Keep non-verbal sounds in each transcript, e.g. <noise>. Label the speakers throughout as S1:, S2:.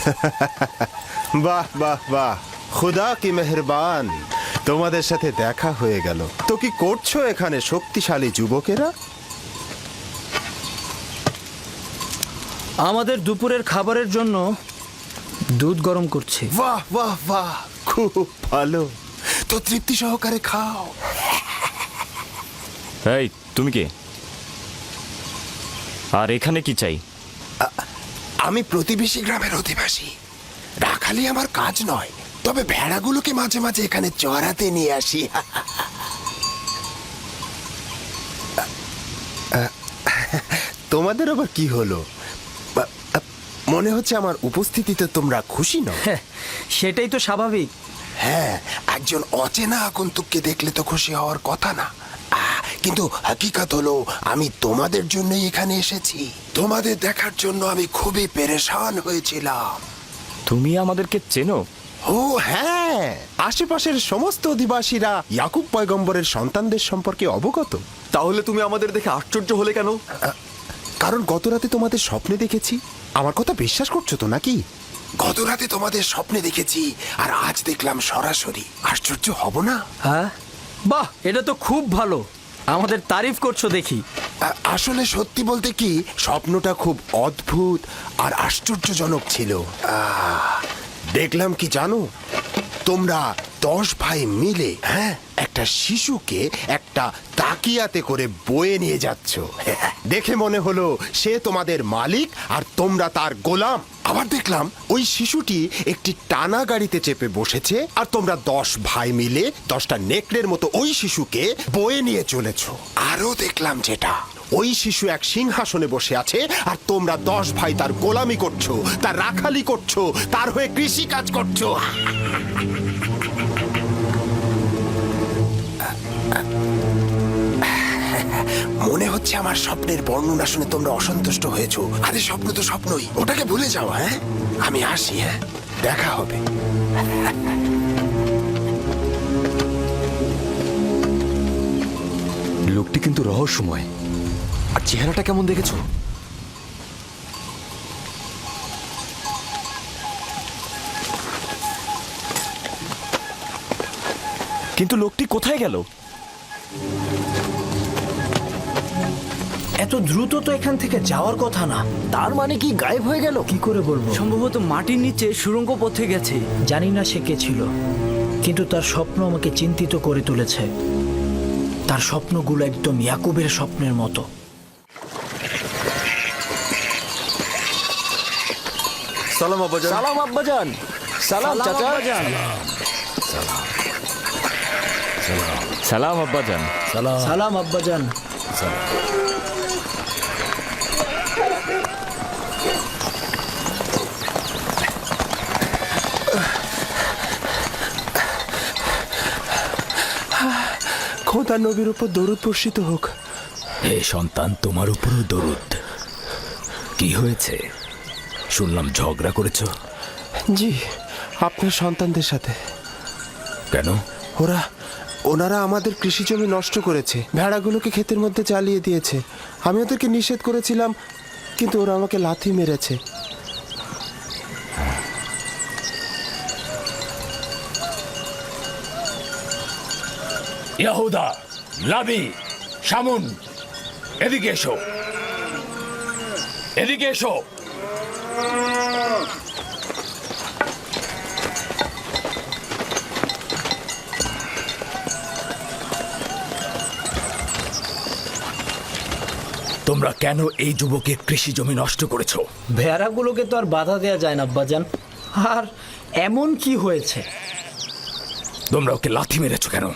S1: <laughs> বাহ বাহ বাহ। খুদা কি মেহেরবান। তোমাদের সাথে দেখা হয়ে গেল। তো কি করছ এখানে শক্তিশালী যুবকেরা?
S2: আমাদের দুপুরের খাবারের জন্য দুধ গরম করছে।
S1: বাহ বাহ বাহ। খুব ভালো। তো তৃপ্তি সহকারে খাও।
S3: এই তুমি কে? আর এখানে কি চাই?
S4: আমি প্রতিবেশী গ্রামের অধিবাসী। রাখালি আমার কাজ নয় তবে ভেড়াগুলোকে মাঝে মাঝে এখানে চড়াতে নিয়ে আসি।
S1: তোমাদের আবার কি হলো? মনে হচ্ছে আমার উপস্থিতিতে তোমরা খুশি নও।
S2: হ্যাঁ, সেটাই তো স্বাভাবিক।
S4: হ্যাঁ একজন অচেনা আগন্তুককে দেখলে তো খুশি হওয়ার কথা না। কিন্তু হাকিকাত হলো আমি তোমাদের জন্যই এখানে এসেছি। তোমাদের দেখার জন্য আমি খুবই পেরেশান হয়েছিলাম।
S3: তুমি আমাদেরকে চেনো?
S1: ও হ্যাঁ। আশেপাশের সমস্ত অধিবাসীরা ইয়াকুব পয়গম্বরের সন্তানদের সম্পর্কে অবগত।
S5: তাহলে তুমি আমাদের দেখে আশ্চর্য হলে কেন?
S1: কারণ গত রাতে তোমাদের স্বপ্নে দেখেছি। আমার কথা বিশ্বাস করছ তো নাকি?
S4: গত রাতে তোমাদের স্বপ্নে দেখেছি আর আজ দেখলাম সরাসরি। আশ্চর্য হব না?
S2: হ্যাঁ? বাহ এটা তো খুব ভালো। আমাদের তারিফ করছ দেখি।
S4: আসলে সত্যি বলতে কি, স্বপ্নটা খুব অদ্ভুত আর আশ্চর্যজনক ছিল।
S1: দেখলাম কি জানো? তোমরা দশ ভাই মিলে হ্যাঁ একটা শিশুকে একটা তাকিয়াতে করে বয়ে নিয়ে যাচ্ছ। দেখে মনে হলো সে তোমাদের মালিক আর তোমরা তার গোলাম। আবার দেখলাম ওই শিশুটি একটি টানা গাড়িতে চেপে বসেছে আর তোমরা দশ ভাই মিলে দশটা নেকড়ের মতো ওই শিশুকে বয়ে নিয়ে চলেছ।
S4: আরও দেখলাম যেটা।
S1: ওই শিশু এক সিংহাসনে বসে আছে আর তোমরা দশ ভাই তার গোলামি করছ, তার রাখালি করছ, তার হয়ে কৃষি কাজ করছ।
S4: মনে হচ্ছে আমার স্বপ্নের বর্ণনা শুনে তোমরা অসন্তুষ্ট হয়েছো। আরে স্বপ্ন তো স্বপ্নই। ওটাকে ভুলে যাও হ্যাঁ? আমি আসি হ্যাঁ? দেখা হবে।
S5: লোকটি কিন্তু রহস্যময়। আর চেহারাটা কেমন দেখেছ?
S3: কিন্তু লোকটি কোথায় গেল?
S2: এত দ্রুত তো এখান থেকে যাওয়ার কথা না। তার মানে কি গায়েব হয়ে গেল? কি করে বলব? সম্ভবত মাটির নিচে সুরঙ্গ পথে গেছে। জানি না সে কে ছিল কিন্তু তার স্বপ্ন আমাকে চিন্তিত করে তুলেছে। তার স্বপ্নগুলো একদম ইয়াকুবের স্বপ্নের মতো।
S5: সালাম আব্বাজান।
S2: সালাম আব্বাজান। সালাম চাচা।
S3: সালাম। আব্বাজান।
S2: সালাম আব্বাজান।
S1: খোদা নবীর উপর দরুদ বর্ষিত হোক।
S6: হে সন্তান তোমার উপরও দরুদ। কি হয়েছে? শুনলাম ঝগড়া করেছ।
S1: জি আপনার সন্তানদের সাথে।
S6: কেন?
S1: ওরা ওনারা আমাদের কৃষি জমি নষ্ট করেছে। ভেড়াগুলোকে ক্ষেতের মধ্যে চালিয়ে দিয়েছে। আমি ওদেরকে নিষেধ করেছিলাম কিন্তু ওরা আমাকে লাথি মেরেছে।
S6: ইয়াহুদা লাবি শামুন এদিকে এসো। এদিকে এসো। তোমরা কেন এই যুবকের কৃষি জমি নষ্ট করেছ?
S2: ভেড়াগুলোকে তো আর বাধা দেওয়া যায় না আব্বাজান। আর এমন কি হয়েছে?
S6: তোমরা ওকে লাথি মেরেছো কেন?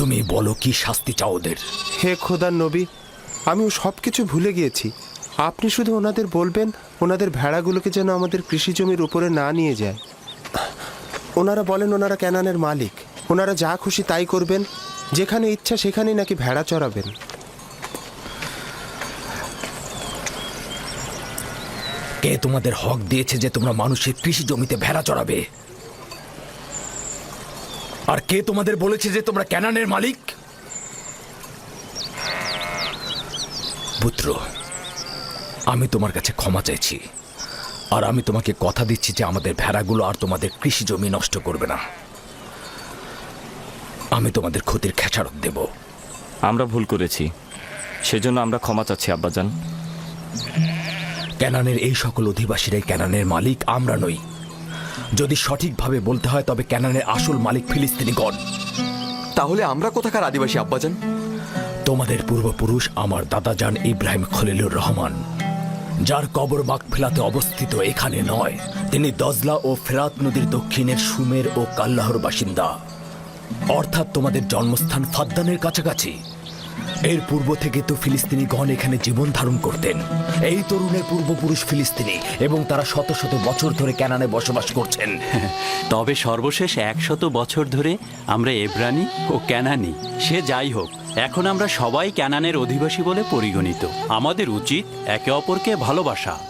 S6: তুমি বলো কি শাস্তি চাও ওদের?
S1: হে খোদার নবী আমি সব কিছু ভুলে গিয়েছি। আপনি শুধু ওনাদের বলবেন ওনাদের ভেড়াগুলোকে যেন আমাদের কৃষি জমির উপরে না নিয়ে যায়। ওনারা বলেন ওনারা ক্যানানের মালিক। ওনারা যা খুশি তাই করবেন যেখানে ইচ্ছা সেখানেই নাকি ভেড়া চড়াবেন।
S6: কে তোমাদের হক দিয়েছে যে তোমরা মানুষের কৃষি জমিতে ভেড়া চড়াবে? আর কে তোমাদের বলেছে যে তোমরা ক্যানানের মালিক? পুত্র আমি তোমার কাছে ক্ষমা চাইছি আর আমি তোমাকে কথা দিচ্ছি যে আমাদের ভেড়াগুলো আর তোমাদের কৃষি জমি নষ্ট করবে না। আমি তোমাদের ক্ষতির খেসারত দেব।
S3: আমরা ভুল করেছি। সেজন্য আমরা ক্ষমা চাচ্ছি আব্বাজান।
S6: ক্যানানের এই সকল অধিবাসীরাই ক্যানানের মালিক আমরা নই। যদি সঠিকভাবে বলতে হয় তবে ক্যানানের আসল মালিক ফিলিস্তিনিগণ
S5: তাহলে আমরা কোথাকার আদিবাসী আব্বাজান?
S6: তোমাদের পূর্বপুরুষ আমার দাদাজান ইব্রাহিম খলিলুর রহমান যার কবর ফেলাতে অবস্থিত এখানে নয়। তিনি দজলা ও ফেরাত নদীর দক্ষিণের সুমের ও কাল্লাহর বাসিন্দা। অর্থাৎ তোমাদের জন্মস্থান ফাদ্দানের কাছাকাছি। এর পূর্ব থেকে তো ফিলিস্তিনি ফিলিস্তিনিগণ এখানে জীবন ধারণ করতেন। এই তরুণের পূর্বপুরুষ ফিলিস্তিনি এবং তারা শত শত বছর ধরে ক্যানানে বসবাস করছেন।
S7: তবে সর্বশেষ একশত বছর ধরে আমরা এব্রানি ও ক্যানানি, সে যাই হোক, এখন আমরা সবাই ক্যানানের অধিবাসী বলে পরিগণিত। আমাদের উচিত একে অপরকে ভালোবাসা।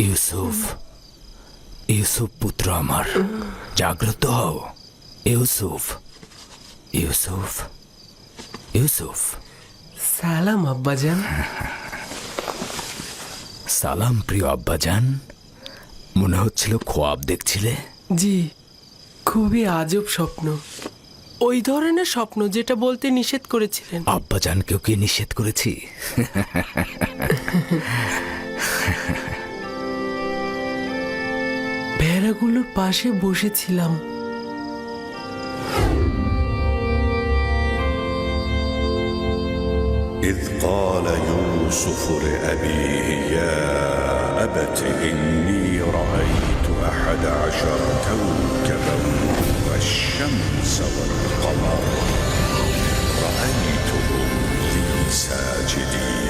S6: ইউসুফ ইউসুফ পুত্র আমার জাগ্রত হও ইউসুফ। ইউসুফ। ইউসুফ।
S8: সালাম আব্বাজান।
S6: সালাম প্রিয় আব্বাজান। মনে হচ্ছিল খোয়াব দেখছিলে?
S8: জি খুবই আজব স্বপ্ন। ওই ধরনের স্বপ্ন যেটা বলতে নিষেধ করেছিলেন।
S6: আব্বাজানকেও কি নিষেধ করেছি?
S8: ভেড়াগুলোর পাশে বসেছিলাম।
S9: قال يوسف لأبيه يا أبت إني رأيت أحد عشر كوكبا والشمس والقمر رأيتهم لي ساجدين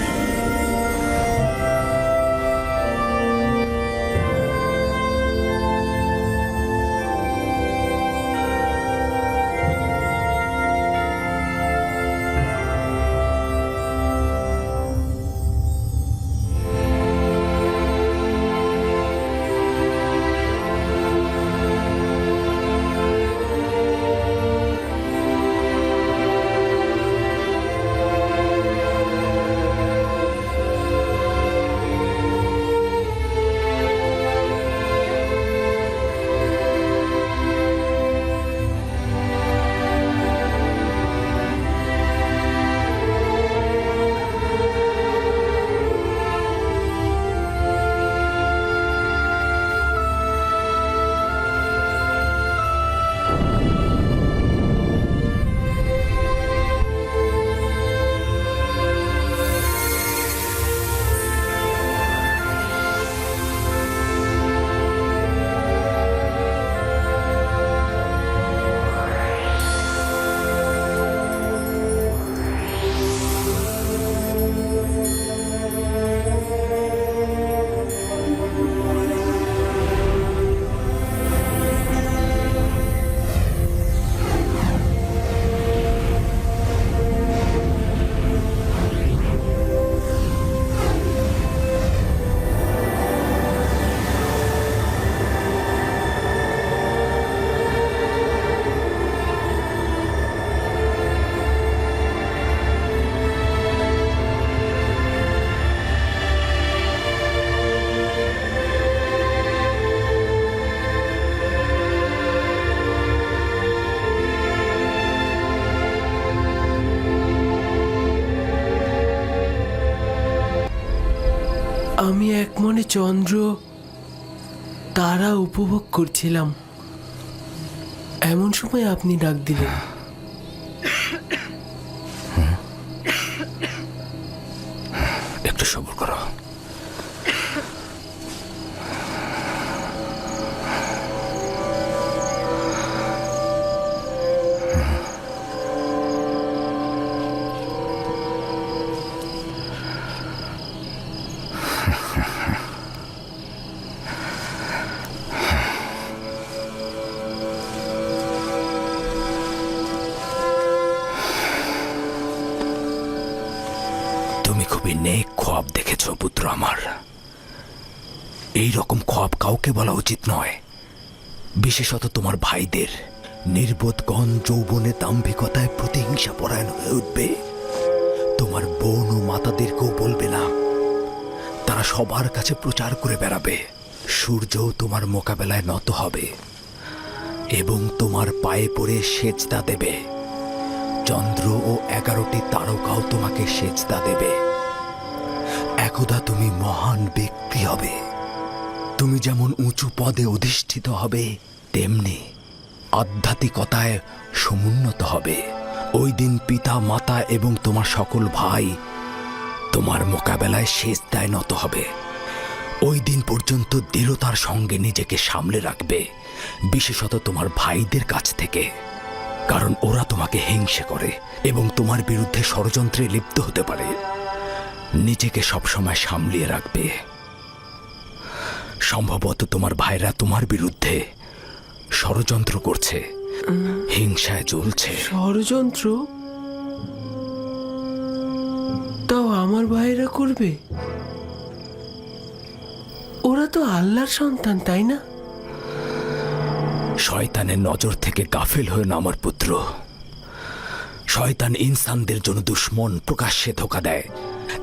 S8: এক মনে চন্দ্র তারা উপভোগ করছিলাম। এমন সময় আপনি ডাক দিলেন।
S6: এই রকম খোয়াব কাউকে বলা উচিত নয়। বিশেষত তোমার ভাইদের। নির্বোধগণ যৌবনে দাম্ভিকতায় প্রতিহিংসা পরায়ণ হয়ে উঠবে। তোমার বোন ও মাতাদেরকেও বলবে না। তারা সবার কাছে প্রচার করে বেড়াবে। সূর্যও তোমার মোকাবেলায় নত হবে। এবং তোমার পায়ে পড়ে সেজদা দেবে। চন্দ্র ও এগারোটি তারকাও তোমাকে সেজদা দেবে। একদা তুমি মহান ব্যক্তি হবে। তুমি যেমন উঁচু পদে অধিষ্ঠিত হবে, তেমনি আধ্যাত্মিকতায় সমুন্নত হবে। ওই দিন পিতা, মাতা এবং তোমার সকল ভাই তোমার মোকাবেলায় সেজদায় নত হবে। ওই দিন পর্যন্ত দৃঢ়তার সঙ্গে নিজেকে সামলে রাখবে, বিশেষত তোমার ভাইদের কাছ থেকে। কারণ ওরা তোমাকে হিংসে করে এবং তোমার বিরুদ্ধে ষড়যন্ত্রে লিপ্ত হতে পারে। নিজেকে সবসময় সামলিয়ে রাখবে। সম্ভবত তোমার ভাইরা তোমার বিরুদ্ধে ষড়যন্ত্র করছে হিংসায় জ্বলছে।
S8: ষড়যন্ত্র? তাও আমার ভাইরা করবে? ওরা তো আল্লাহর সন্তান তাই না?
S6: শয়তানের নজর থেকে গাফেল হয়ে না আমার পুত্র। শয়তান ইনসানদের জন্য দুশ্মন প্রকাশ্যে ধোকা দেয়।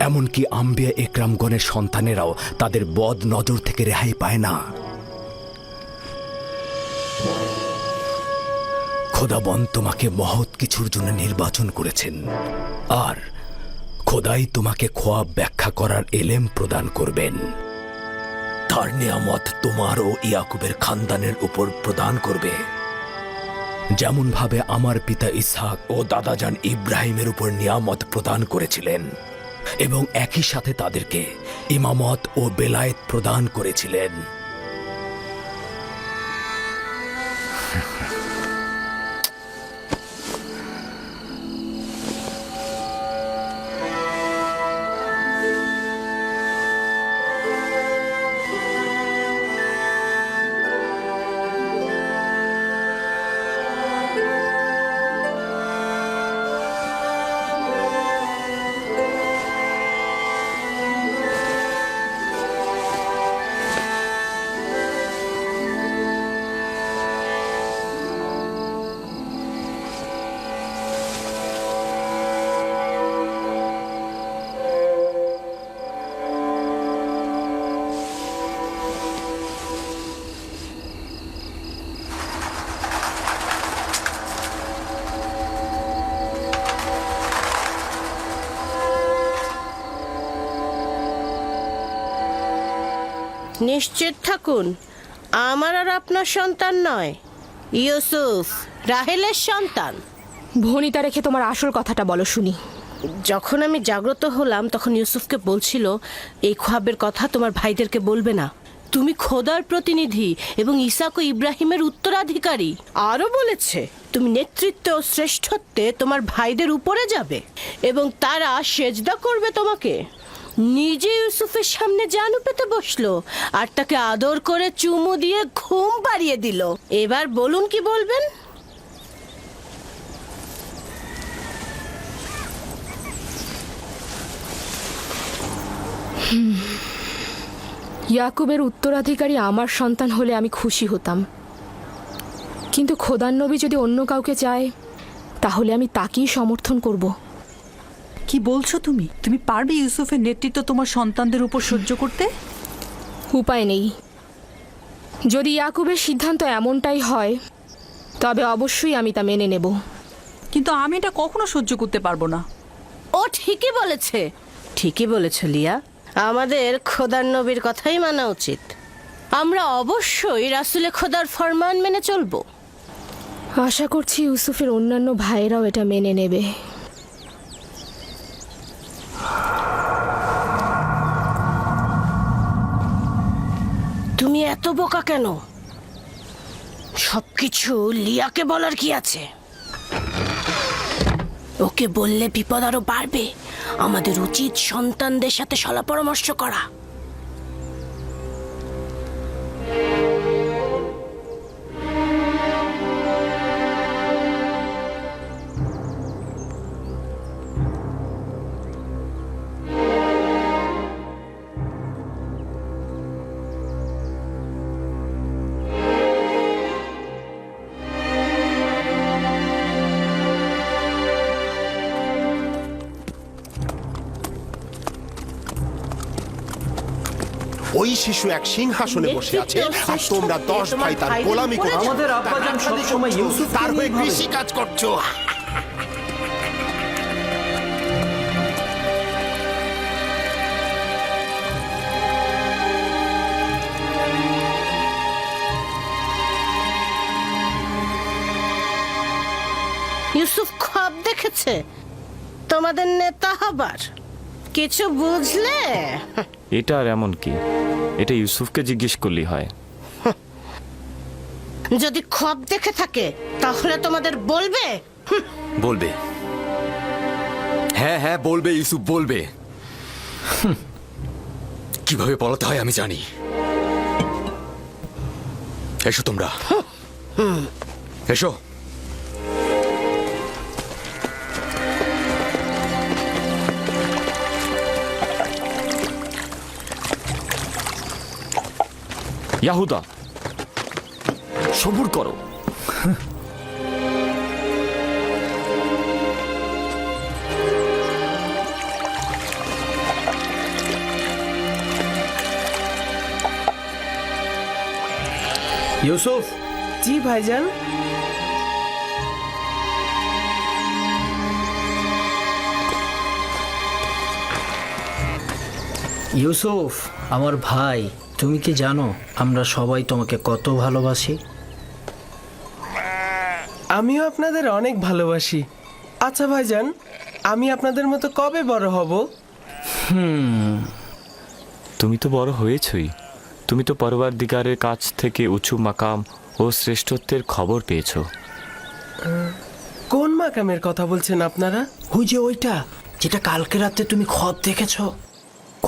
S6: এমনকি আম্বিয়া একরামগণের সন্তানেরাও তাদের বদ নজর থেকে রেহাই পায় না। খোদাবন তোমাকে মহৎ কিছুর জন্য নির্বাচন করেছেন, আর খোদাই তোমাকে খোয়াব ব্যাখ্যা করার এলেম প্রদান করবেন। তার নিয়ামত তোমার ও ইয়াকুবের খানদানের উপর প্রদান করবে। যেমন ভাবে আমার পিতা ইসহাক ও দাদাজান ইব্রাহিমের উপর নিয়ামত প্রদান করেছিলেন এবং একই সাথে তাদেরকে ইমামত ও বেলায়েত প্রদান করেছিলেন।
S10: নিশ্চিত থাকুন আমার আর আপনার সন্তান নয় ইউসুফ রাহেলের সন্তান।
S11: ভনিতা রেখে তোমার আসল কথাটা বলো শুনি।
S10: যখন আমি জাগ্রত হলাম তখন ইউসুফকে বলছিল এই খোয়াবের কথা তোমার ভাইদেরকে বলবে না। তুমি খোদার প্রতিনিধি এবং ইসাক ও ইব্রাহিমের উত্তরাধিকারী। আরও বলেছে তুমি নেতৃত্ব ও শ্রেষ্ঠত্বে তোমার ভাইদের উপরে যাবে এবং তারা সেজদা করবে তোমাকে। নিজে ইউসুফের সামনে জানু পেতে বসল আর তাকে আদর করে চুমু দিয়ে ঘুম পাড়িয়ে দিল। এবার বলুন কি বলবেন?
S11: ইয়াকুবের উত্তরাধিকারী আমার সন্তান হলে আমি খুশি হতাম। কিন্তু খোদার নবী যদি অন্য কাউকে চায়, তাহলে আমি তাকেই সমর্থন করব।
S12: কি বলছো তুমি? তুমি পারবে ইউসুফের নেতৃত্ব তোমার সন্তানদের উপর সহ্য করতে?
S11: উপায় নেই। যদি ইয়াকুবের সিদ্ধান্ত এমনটাই হয় তবে অবশ্যই আমি তা মেনে নেব।
S12: কিন্তু আমি এটা কখনো সহ্য করতে পারব না।
S10: ও ঠিকই বলেছে। ঠিকই বলেছে লিয়া। আমাদের খোদার নবীর কথাই মানা উচিত। আমরা অবশ্যই রাসুলে খোদার ফরমান মেনে চলবো।
S11: আশা করছি ইউসুফের অন্যান্য ভাইয়েরাও এটা মেনে নেবে।
S10: তুমি এত বোকা কেন? সবকিছু লিয়াকে বলার কি আছে? ওকে বললে বিপদ আরও বাড়বে। আমাদের উচিত সন্তানদের সাথে সলা পরামর্শ করা।
S1: ওই শিশু এক সিংহাসনে বসে আছে আর তোমরা দশ ভাই তার গোলামি করছ।
S2: আমাদের আব্বাজান সবসময়
S1: করছ,
S2: ইউসুফকে
S1: তার হয়ে কৃষি কাজ করছ।
S10: ইউসুফ খব দেখেছে? তোমাদের নেতা হবার? কিছু বুঝলে?
S3: এটা আর এমন কি? এটা ইউসুফকে জিজ্ঞেস করলেই হয়। <laughs>
S10: যদি খব দেখে থাকে তাহলে তোমাদের বলবে? <laughs>
S5: বলবে। হ্যাঁ হ্যাঁ বলবে ইউসুফ বলবে। হুম। <laughs> কীভাবে পড়াতে হয় আমি জানি। এসো তোমরা। এসো।
S3: ইয়াহুদা সবুর করো।
S2: ইউসুফ?
S8: জি ভাইজান।
S2: ইউসুফ আমার ভাই। তুমি কি জানো আমরা সবাই তোমাকে কত ভালোবাসি?
S8: আমিও আপনাদের অনেক ভালোবাসি। আচ্ছা ভাইজান আমি আপনাদের মতো কবে বড় হব?
S3: তুমি তো বড় হয়েছই। তুমি তো পরবার দিগারের কাছ থেকে উঁচু মাকাম ও শ্রেষ্ঠত্বের খবর পেয়েছ।
S8: কোন মাকামের কথা বলছেন আপনারা?
S2: ওই যে ওইটা যেটা কালকে রাতে তুমি খব দেখেছ।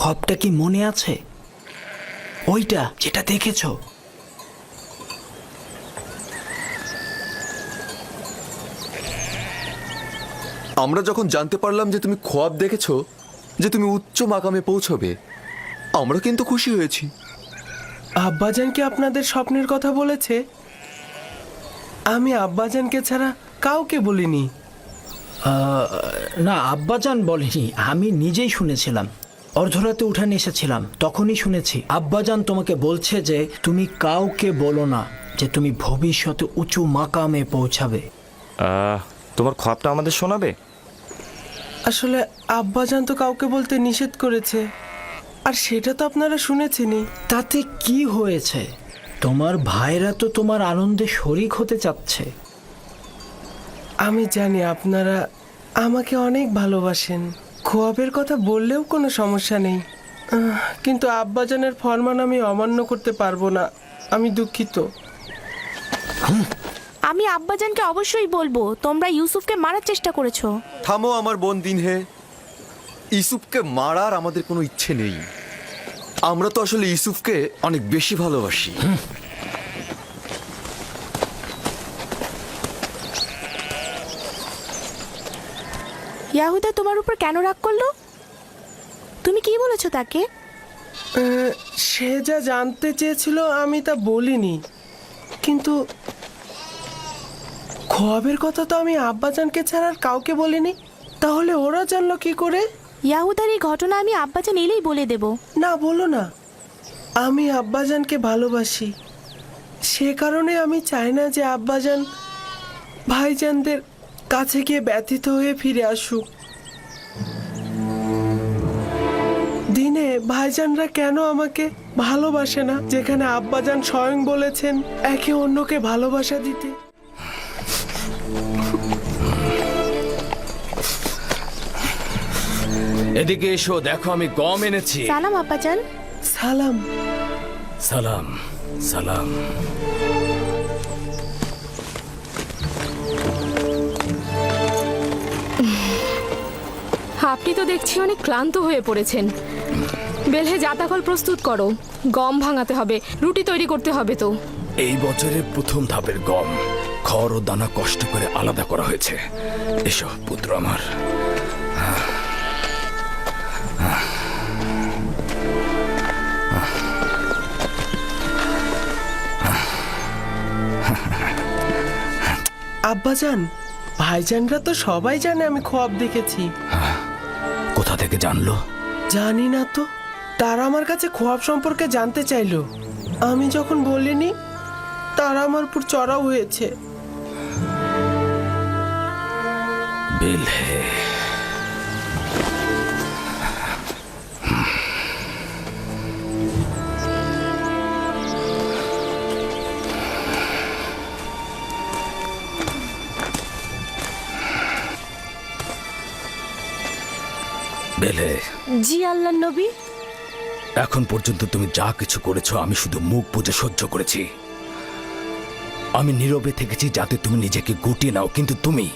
S2: খবটা কি মনে আছে? ওইটা যেটা দেখেছ।
S5: আমরা যখন জানতে পারলাম যে তুমি খোয়াব দেখেছ যে তুমি উচ্চ মাকামে পৌঁছবে আমরা কিন্তু খুশি হয়েছি।
S8: আব্বাজান কি আপনাদের স্বপ্নের কথা বলেছে? আমি আব্বাজানকে ছাড়া কাউকে বলিনি।
S2: না আব্বাজান বলেনি আমি নিজেই শুনেছিলাম। অর্ধরাতে উঠানে এসেছিলাম তখনই শুনেছি আব্বাজান তোমাকে বলছে যে তুমি কাউকে বলো না যে তুমি ভবিষ্যতে উঁচু মাকামে পৌঁছাবে।
S3: আহ, তোমার খবটা আমাদের শোনাবে?
S8: আসলে আব্বাজান তো কাউকে বলতে নিষেধ করেছে আর সেটা তো আপনারা শুনেছেনই।
S2: তাতে কি হয়েছে? তোমার ভাইরা তো তোমার আনন্দে শরিক হতে চাচ্ছে।
S8: আমি জানি আপনারা আমাকে অনেক ভালোবাসেন। খোয়াবের কথা বললেও কোনো সমস্যা নেই। কিন্তু আব্বাজানের ফরমান আমি অমান্য করতে পারব না। আমি দুঃখিত।
S11: আমি আব্বাজানকে অবশ্যই বলব তোমরা ইউসুফকে মারার চেষ্টা করেছ।
S5: থামো আমার বোন দিনহে। ইউসুফকে মারার আমাদের কোনো ইচ্ছে নেই। আমরা তো আসলে ইউসুফকে অনেক বেশি ভালোবাসি।
S11: ইয়াহুদা তোমার উপর কেন রাগ করল? তুমি কি বলেছ তাকে?
S8: সে যা জানতে চেয়েছিল আমি তা বলিনি। কিন্তু খোয়াবের কথা তো আমি আব্বাজানকে ছাড়া আর কাউকে বলিনি। তাহলে ওরা জানলো কি করে?
S11: ইয়াহুদার এই ঘটনা আমি আব্বাজান এলেই বলে দেব।
S8: না বলো না। আমি আব্বাজানকে ভালোবাসি। সে কারণে আমি চাই না যে আব্বাজান ভাইজানদের কাছে গিয়ে ব্যথিত হয়ে ফিরে আসুক। দিনে ভাইজানরা কেন আমাকে ভালোবাসে না? যেখানে আব্বাজান স্বয়ং বলেছেন একে অন্যকে ভালোবাসা দিতে।
S6: এদিকে এসো দেখো আমি গম এনেছি।
S11: সালাম আব্বাজান।
S8: সালাম।
S6: সালাম সালাম।
S11: আপনি তো দেখছি অনেক ক্লান্ত হয়ে পড়েছেন। বেলহে জাতাকল প্রস্তুত করো। গম ভাঙাতে হবে। রুটি তৈরি করতে হবে তো।
S6: এই বছরের প্রথম ধাপের গম খড় ও দানা কষ্ট করে আলাদা করা হয়েছে। এসো পুত্র আমার।
S8: আব্বাজান ভাইজানরা তো সবাই জানে আমি খোয়াব দেখেছি।
S6: কোথা থেকে জানলো?
S8: জানি না তো। তারা আমার কাছে খোয়াব সম্পর্কে জানতে চাইলো। আমি যখন বলিনি তারা আমার উপর চড়াও হয়েছে।
S6: বেলহে বেলে।
S10: জি আল্লাহ নবী।
S6: এখন পর্যন্ত তুমি যা কিছু করেছ আমি শুধু মুখ বুঝে সহ্য করেছি। আমি নীরবে থেকেছি যাতে তুমি নিজেকে গুটিয়ে নাও কিন্তু তুমি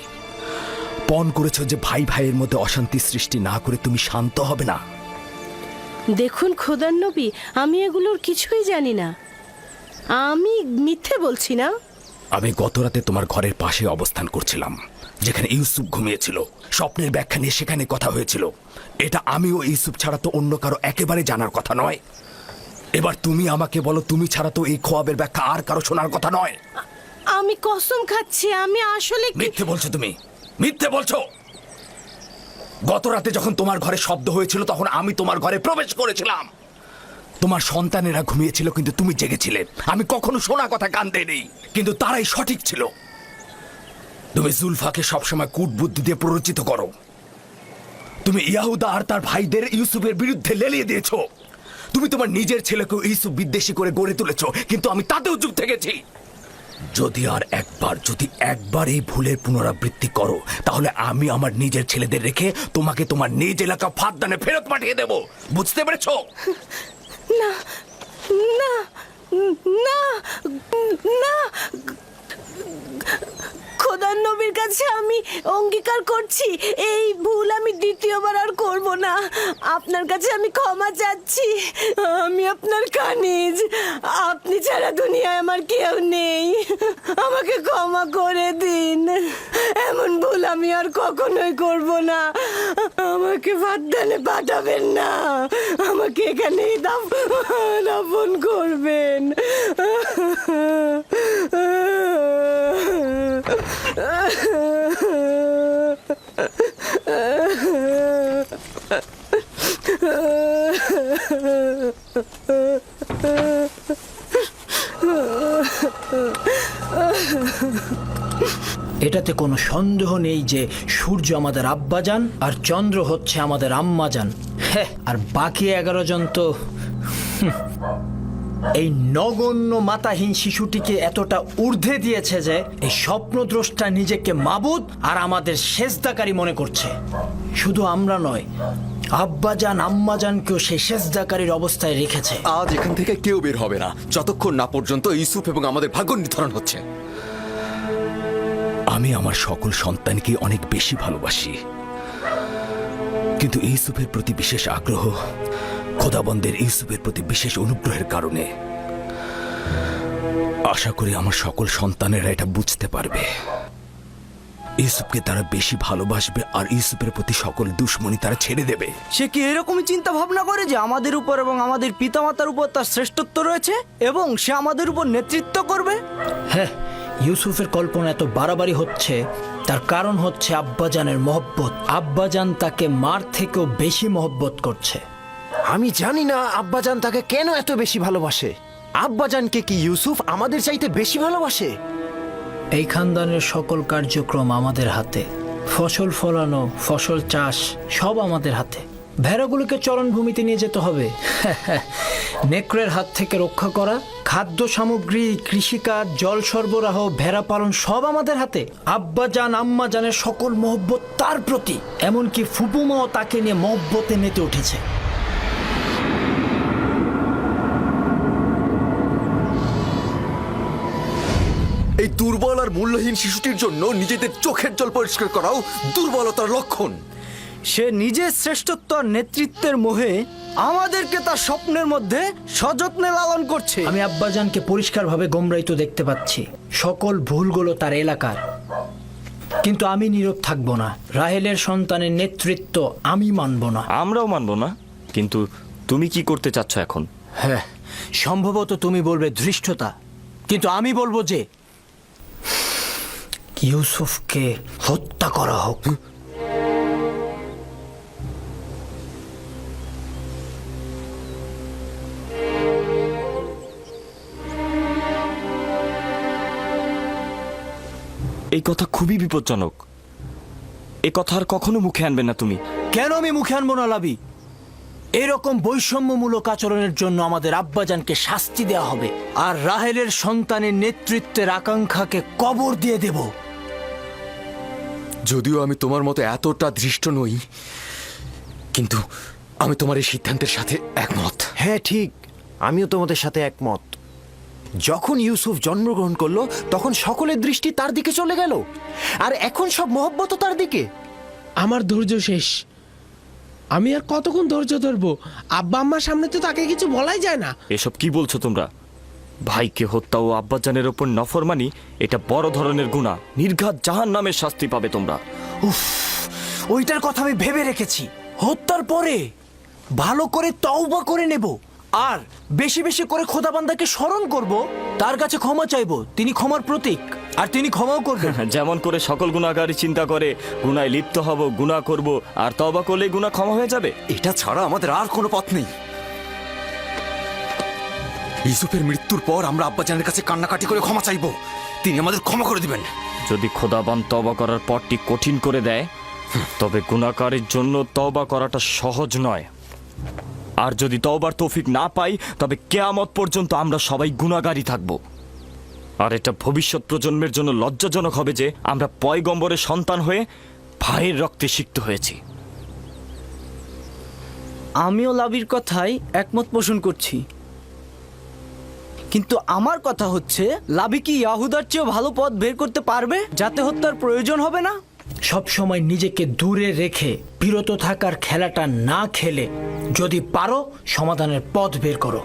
S6: পণ করেছ যে ভাই ভাইয়ের মধ্যে অশান্তি সৃষ্টি না করে তুমি শান্ত হবে না।
S10: দেখুন খোদার নবী আমি এগুলোর কিছুই জানি না। আমি মিথ্যে বলছি না?
S6: আমি গতরাতে তোমার ঘরের পাশে অবস্থান করছিলাম। যেখানে ইউসুফ ঘুমিয়েছিল। স্বপ্নের ব্যাখ্যা নিয়ে সেখানে কথা হয়েছিল। এটা আমি ও ইউসুফ ছাড়া তো অন্য কারও একেবারে জানার কথা নয়। এবার তুমি আমাকে বলো তুমি ছাড়া তো এই খোয়াবের ব্যাখ্যা আর কারও শোনার কথা নয়।
S10: আমি কসম খাচ্ছি আমি আসলে
S6: মিথ্যে বলছো তুমি। মিথ্যে বলছো। গত রাতে যখন তোমার ঘরে শব্দ হয়েছিল তখন আমি তোমার ঘরে প্রবেশ করেছিলাম। তোমার সন্তানেরা ঘুমিয়েছিল কিন্তু তুমি জেগেছিলে। আমি কখনো শোনা কথা কান দেইনি কিন্তু তারাই সঠিক ছিল। তুমি জুলফাকে সবসময় কূটবুদ্ধি দিয়ে প্ররোচিত করো। তুমি ইয়াহুদা আর তার ভাইদের ইউসুফের বিরুদ্ধে লেলিয়ে দিয়েছ। তুমি তোমার নিজের ছেলেকে ইউসুফ বিদ্বেষী করে গড়ে তুলেছ, কিন্তু আমি তাতেও চুপ থেকেছি। যদি আর একবার, যদি একবার এই ভুলের পুনরাবৃত্তি করো, তাহলে আমি আমার নিজের ছেলেদের রেখে তোমাকে তোমার নিজ এলাকা ফাঁদদানে ফেরত পাঠিয়ে দেব। বুঝতে পেরেছ? <laughs>
S10: না না না না খোদার নবীর কাছে আমি অঙ্গীকার করছি। এই ভুল আমি দ্বিতীয়বার আর করব না। আপনার কাছে আমি ক্ষমা চাচ্ছি। আমি আপনার কানিজ। আপনি ছাড়া দুনিয়ায় আমার কেউ নেই। আমাকে ক্ষমা করে দিন। এমন ভুল আমি আর কখনোই করব না। আমাকে বাদদানে পাঠাবেন না। আমাকে এখানেই দাফন করবেন।
S2: এটাতে কোনো সন্দেহ নেই যে সূর্য আমাদের আব্বাজান আর চন্দ্র হচ্ছে আমাদের আম্মাজান। হ্যাঁ আর বাকি এগারো জন তো এই নগণ্য মাতাহীন শিশুটিকে এতটা ঊর্ধ্বে দিয়েছে যে এই স্বপ্নদ্রষ্টা নিজেকে মাবুদ আর আমাদের সেজদাকারী মনে করছে। শুধু আমরা নয় আব্বাজান আম্মাজানকেও সেই সেজদাকারীর অবস্থায় রেখেছে।
S5: আজ এখান থেকে কেউ বের হবে না। যতক্ষণ না পর্যন্ত ইউসুফ এবং আমাদের ভাগ্য নির্ধারণ হচ্ছে।
S6: আমি আমার সকল সন্তানকে অনেক বেশি ভালোবাসি। কিন্তু ইউসুফের প্রতি বিশেষ আগ্রহ খোদাবন্দের ইউসুফের প্রতি বিশেষ অনুগ্রহের কারণে আশা করি আমার সকল সন্তানেরা এটা বুঝতে পারবে। ইউসুফকে তারা বেশি ভালোবাসবে আর ইউসুফের প্রতি সকল দুশ্মনী তারা ছেড়ে দেবে।
S2: সে কি এরকমই চিন্তা ভাবনা করে যে আমাদের উপর এবং আমাদের পিতামাতার উপর তার শ্রেষ্ঠত্ব রয়েছে এবং সে আমাদের উপর নেতৃত্ব করবে? হ্যাঁ ইউসুফের কল্পনা এত বাড়াবাড়ি হচ্ছে তার কারণ হচ্ছে আব্বাজানের মহব্বত। আব্বাজান তাকে মার থেকেও বেশি মহব্বত করছে।
S1: আমি জানি না আব্বাজান তাকে কেন এত বেশি ভালোবাসে। আব্বাজানকে কি ইউসুফ আমাদের চাইতে বেশি ভালোবাসে?
S2: এই খানদানের সকল কার্যক্রম আমাদের হাতে। ফসল ফলানো, ফসল চাষ, সব আমাদের হাতে। ভেড়াগুলোকে চরণভূমিতে নিয়ে যেতে হবে। <laughs> নেকড়ের হাত থেকে রক্ষা করা, খাদ্য সামগ্রী, কৃষিকাজ, জল সরবরাহ, ভেড়া পালন সব আমাদের হাতে। আব্বা জান আম্মা জানের সকল মহব্বত তার প্রতি। এমনকি ফুপুমাও তাকে নিয়ে মহব্বতে মেতে উঠেছে।
S5: এই দুর্বল আর মূল্যহীন শিশুটির জন্য নিজেদের চোখের জল পরিষ্কার করাও দুর্বলতার লক্ষণ।
S2: সে নিজের শ্রেষ্ঠত্ব আর নেতৃত্বের মোহে আমাদেরকে তার স্বপ্নের মধ্যে সযত্নে লালন করছে। আমি আব্বাজানকে পরিষ্কারভাবে গোমরাইত দেখতে পাচ্ছি। সকল ভুলগুলো তার এলাকার। কিন্তু আমি নীরব থাকব না। রাহেলের সন্তানের নেতৃত্ব আমি মানব না।
S3: আমরাও মানব না। কিন্তু তুমি কি করতে চাচ্ছ এখন?
S2: হ্যাঁ সম্ভবত তুমি বলবে ধৃষ্টতা। কিন্তু আমি বলব যে ইউসুফকে হত্যা করা হোক।
S3: এই কথা খুবই বিপজ্জনক। এ কথা আর কখনো মুখে আনবে না তুমি।
S2: কেন আমি মুখে আনব না লাবি? এরকম বৈষম্যমূলক আচরণের জন্য আমাদের আব্বাজানকে শাস্তি দেওয়া হবে আর রাহেলের সন্তানের নেতৃত্বের আকাঙ্ক্ষাকে কবর দিয়ে দেব।
S5: যদিও আমি তোমার মতো এতটা দৃষ্ট নই কিন্তু আমি তোমার এই সিদ্ধান্তের সাথে একমত।
S13: হ্যাঁ ঠিক। আমিও তোমাদের সাথে একমত। যখন ইউসুফ জন্মগ্রহণ করল তখন সকলের দৃষ্টি তার দিকে চলে গেল। আর এখন সব মহব্বত তার দিকে।
S8: আমার ধৈর্য শেষ। আমি আর কতক্ষণ ধৈর্য ধরবো? আব্বা আম্মার সামনে তো তাকে কিছু বলাই যায় না।
S3: এসব কি বলছো তোমরা? ভাইকে হত্যা ও আব্বাজানের ওপর নফরমানি এটা বড় ধরনের গুণা। নির্ঘাত জাহান নামের শাস্তি পাবে তোমরা।
S2: ওইটার কথা আমি ভেবে রেখেছি। হত্যার পরে ভালো করে তওবা করে নেব। আর বেশি বেশি করে খোদাবান্দাকে স্মরণ করব। তার কাছে ক্ষমা চাইব। তিনি ক্ষমার প্রতীক আর তিনি ক্ষমাও করবেন। <laughs>
S3: যেমন করে সকল গুণাগারী চিন্তা করে গুনায় লিপ্ত হব গুনাহ করব আর তবা করলে গুনাহ ক্ষমা হয়ে যাবে।
S5: এটা ছাড়া আমাদের আর কোনো পথ নেই। ইউসুফের মৃত্যুর পর আমরা আব্বাজানের কাছে কান্নাকাটি করে ক্ষমা চাইব। তিনি আমাদের ক্ষমা করে দিবেন।
S3: যদি খোদাবান তবা করার পরটি কঠিন করে দেয় তবে গুণাকারের জন্য তবা করাটা সহজ নয়। আর যদি তওবার তৌফিক না পাই তবে কেয়ামত পর্যন্ত আমরা সবাই গুণাগারই থাকব। আর এটা ভবিষ্যৎ প্রজন্মের জন্য লজ্জাজনক হবে যে আমরা পয়গম্বরের সন্তান হয়ে ভাইয়ের রক্তে সিক্ত হয়েছি।
S2: আমিও লাবির কথাই একমত পোষণ করছি। কিন্তু আমার কথা হচ্ছে লাবি কি ইয়াহুদার চেয়েও ভালো পথ বের করতে পারবে যাতে হত্যার প্রয়োজন হবে না? সব সময় নিজেকে দূরে রেখে বিরত থাকার খেলাটা না খেলে যদি পারো সমাধানের পথ বের করো।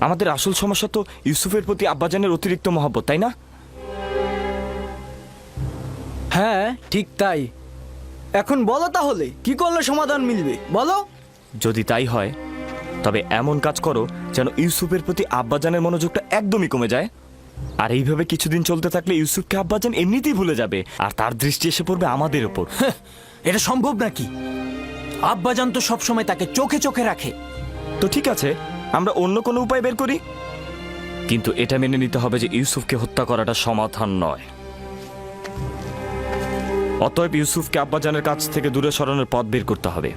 S3: আমাদের আসল সমস্যা তো ইউসুফের প্রতি আব্বাজানের অতিরিক্ত মহব্বত তাই না?
S2: হ্যাঁ ঠিক তাই। এখন বলো তাহলে কি করলে সমাধান মিলবে? বলো।
S3: যদি তাই হয় তবে এমন কাজ করো যেন ইউসুফের প্রতি আব্বাজানের মনোযোগটা একদমই কমে যায়। আর এইভাবে কিছুদিন চলতে থাকলে ইউসুফকে আব্বাজান এমনিতেই ভুলে যাবে আর তার দৃষ্টি এসে পড়বে আমাদের ওপর।
S2: এটা সম্ভব নাকি? আব্বাজান তো সবসময় তাকে চোখে চোখে রাখে।
S3: তো ঠিক আছে আমরা অন্য কোনো উপায় বের করি? কিন্তু এটা মেনে নিতে হবে যে ইউসুফকে হত্যা করাটা সমাধান নয়। অতএব ইউসুফকে আব্বাজানের কাছ থেকে দূরে সরানোর পথ বের করতে হবে।